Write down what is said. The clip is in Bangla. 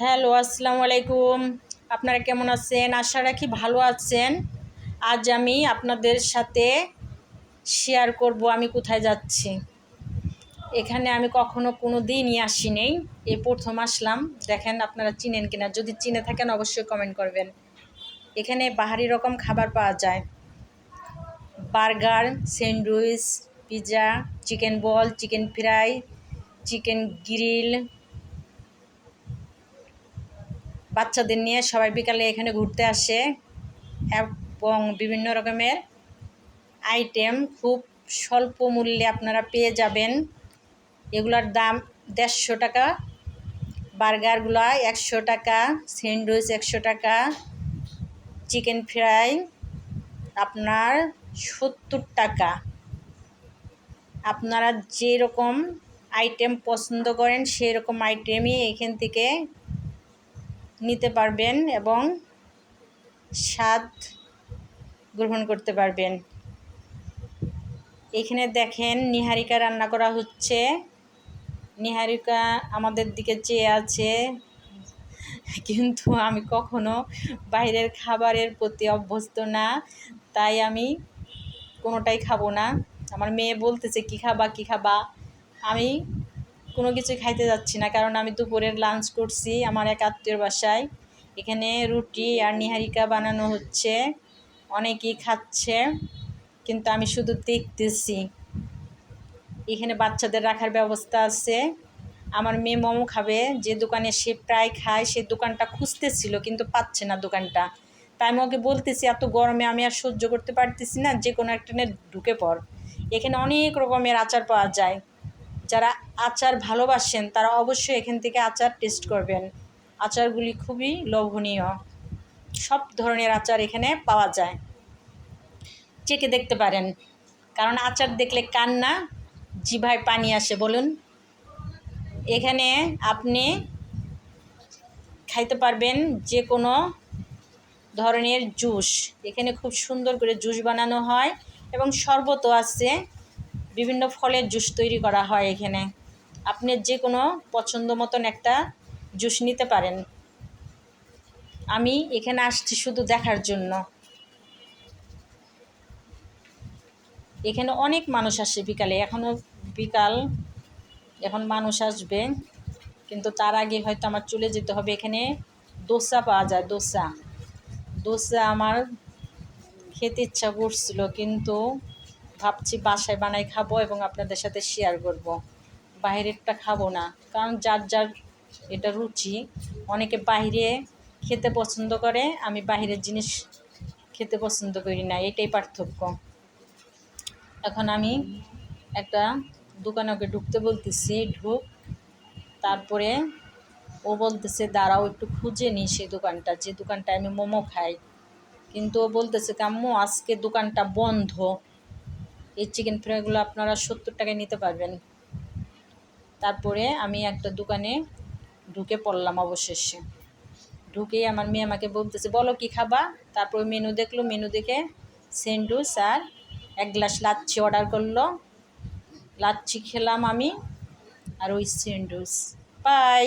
হ্যালো, আসসালামু আলাইকুম। আপনারা কেমন আছেন? আশা রাখি ভালো আছেন। আজ আমি আপনাদের সাথে শেয়ার করব আমি কোথায় যাচ্ছি। এখানে আমি কখনো কোনো দিনই আসি নেই। এই প্রথম আসলাম। দেখেন আপনারা চিনেন কিনা? যদি চিনে থাকেন অবশ্যই কমেন্ট করবেন। এখানে বাহারি রকম খাবার পাওয়া যায়। Burger, sandwich pizza chicken ball, chicken fry, chicken grill বাচ্চাদের নিয়ে সবাই বিকালে এখানে ঘুরতে আসে এবং বিভিন্ন রকমের আইটেম খুব স্বল্প মূল্যে আপনারা পেয়ে যাবেন। এগুলার দাম দেড়শো টাকা, বার্গারগুলো একশো টাকা, স্যান্ডউইচ একশো টাকা, চিকেন ফ্রাই আপনার সত্তর টাকা। আপনারা যেরকম আইটেম পছন্দ করেন সেই রকম আইটেমই এখান থেকে নিতে পারবেন এবং স্বাদ গ্রহণ করতে পারবেন। এখানে দেখেন নিহারিকা রান্না করা হচ্ছে। নিহারিকা আমাদের দিকে চেয়ে আছে। কিন্তু আমি কখনো বাইরের খাবারের প্রতি অভ্যস্ত না, তাই আমি কোনোটাই খাব না। আমার মেয়ে বলতেছে, কী খাবা কী খাবা? আমি কোনো কিছু খাইতে যাচ্ছি না। কারণ আমি দুপুরের লাঞ্চ করছি আমার এক আত্মীয়র বাসায়। এখানে রুটি আর নিহারিকা বানানো হচ্ছে। অনেকেই খাচ্ছে, কিন্তু আমি শুধু দেখতেছি। এখানে বাচ্চাদের রাখার ব্যবস্থা আছে। আমার মেয়ে মোমো খাবে, যে দোকানে সে প্রায় খায়, সে দোকানটা খুঁজতেছিল, কিন্তু পাচ্ছে না দোকানটা। তাই আমি ওকে বলতেছি, এত গরমে আমি আর সহ্য করতে পারতেছি না যে কোনো একটা ঢুকে পড়। এখানে অনেক রকমের আচার পাওয়া যায়। যারা আচার ভালোবাসেন, তারা অবশ্যই এখান থেকে আচার টেস্ট করবেন। আচারগুলি খুবই লোভনীয়। সব ধরনের আচার এখানে পাওয়া যায়। চেকে দেখতে পারেন। কারণ আচার দেখলে কান্না জিভায় পানি আসে, বলুন। এখানে আপনি খাইতে পারবেন যে কোনো ধরনের জুস। এখানে খুব সুন্দর করে জুস বানানো হয় এবং শরবতও আছে। বিভিন্ন ফলের জুস তৈরি করা হয় এখানে। আপনি যে কোনো পছন্দ মতন একটা জুস নিতে পারেন। আমি এখানে আসছি শুধু দেখার জন্য। এখানে অনেক মানুষ আসে বিকালে। এখনও বিকাল, এখন মানুষ আসবে। কিন্তু তার আগে হয়তো আমার চলে যেতে হবে। এখানে দোসা পাওয়া যায়, দোসা। দোসা আমার খেতে ইচ্ছা করছিল, কিন্তু ভাবছি বাসায় বানাই খাব এবং আপনাদের সাথে শেয়ার করব। বাইরেরটা খাব না, কারণ যার যার এটা রুচি, অনেকে বাইরে খেতে পছন্দ করে, আমি বাইরের জিনিস খেতে পছন্দ করি না, এটাই পার্থক্য। এখন আমি একটা দোকানে ঢুকতে বলতেছি, ঢুক, তারপরে ও বলতেছে, দাঁড়াও, একটু খুঁজে নিই সেই দোকানটা, যে দোকানটায় আমি মোমো খাই। কিন্তু ও বলতেছে, কাম্মু, আজকে দোকানটা বন্ধ। এই চিকেন ফ্রাইগুলো আপনারা সত্তর টাকায় নিতে পারবেন। তারপরে আমি একটা দোকানে ঢুকে পড়লাম অবশেষে। ঢুকেই আমার মেয়ে আমাকে বলতেছে, বলো কি খাবা? তারপর মেনু দেখল মেনু দেখে স্যান্ডউইচ আর এক গ্লাস লাচ্ছি অর্ডার করল। লাচ্ছি খেলাম আমি আর ওই স্যান্ডউইচ বাই